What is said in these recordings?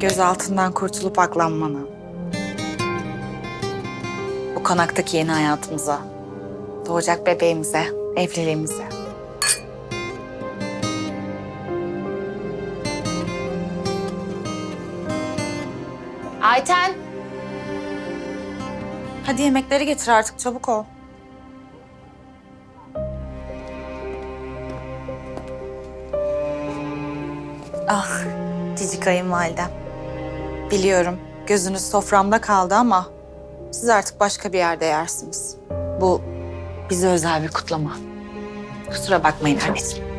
Gözaltından kurtulup aklanmana. Bu konaktaki yeni hayatımıza. Doğacak bebeğimize, evliliğimize. Ayten. Hadi yemekleri getir artık çabuk ol. Ah cici kayınvalidem. Biliyorum gözünüz soframda kaldı ama siz artık başka bir yerde yersiniz. Bu bize özel bir kutlama. Kusura bakmayın anneciğim.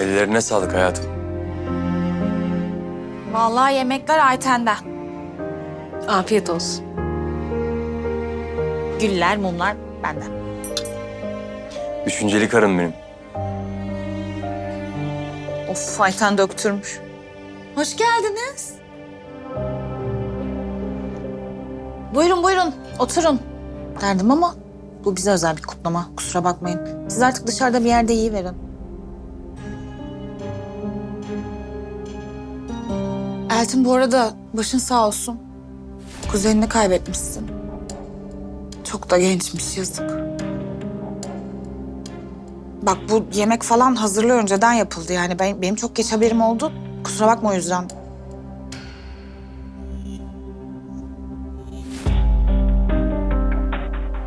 Ellerine sağlık hayatım. Vallahi yemekler Ayten'den. Afiyet olsun. Güller, mumlar benden. Düşünceli karım benim. Of Ayten döktürmüş. Hoş geldiniz. Buyurun buyurun oturun. Derdim ama bu bize özel bir kutlama. Kusura bakmayın. Siz artık dışarıda bir yerde iyi verin. Eltin bu arada başın sağ olsun. Kuzenini kaybetmişsin. Çok da gençmiş yazık. Bak bu yemek falan hazırlığı önceden yapıldı yani ben, benim çok geç haberim oldu. Kusura bakma o yüzden.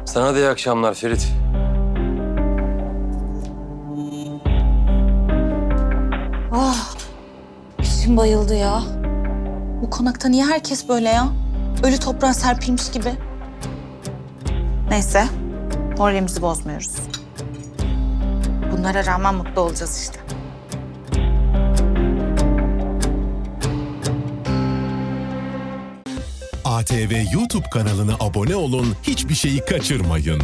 Sana da iyi akşamlar Ferit. Ah içim bayıldı ya. Bu konakta niye herkes böyle ya? Ölü toprağa serpilmiş gibi. Neyse moralimizi bozmuyoruz. Bunlara rağmen mutlu olacağız işte. ATV YouTube kanalına abone olun, hiçbir şeyi kaçırmayın.